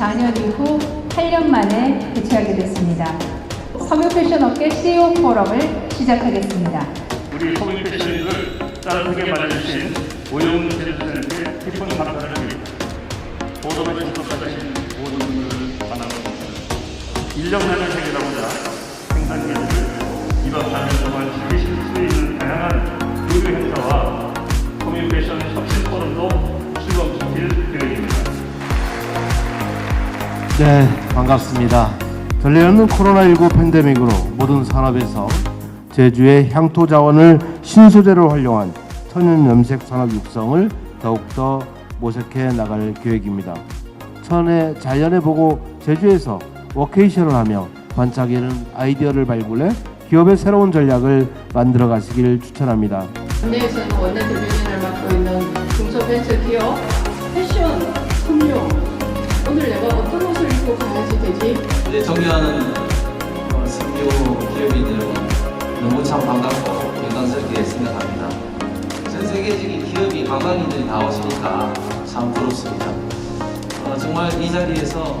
2014년 이후 8년 만에 개최하게 됐습니다. 섬유 패션 업계 CEO 포럼을 시작하겠습니다. 우리 소비 패션을 따뜻하게 맞아주신 오영훈 제주선생님께 깊은 감사를 드립니다. 보도에 참석하신 모든 분들을 만나봅니다. 1년 내내 세계라보자 생산계를 이번 4년 동안 즐기 네, 반갑습니다. 전례없는 코로나19 팬데믹으로 모든 산업에서 제주의 향토 자원을 신소재로 활용한 천연 염색 산업 육성을 더욱더 모색해 나갈 계획입니다. 천의 자연을 보고 제주에서 워케이션을 하며 반짝이는 아이디어를 발굴해 기업의 새로운 전략을 만들어 가시길 추천합니다. 국내에서는 원내 대변인을 맡고 있는 중소벤처기업 패션, 섬유 되지? 네, 존경하는 어, 석유 기업인 여러분 너무 참 반갑고 영광스럽게 생각합니다. 전 세계적인 기업이 관광인들이 다 오시니까 참 부럽습니다. 어, 정말 이 자리에서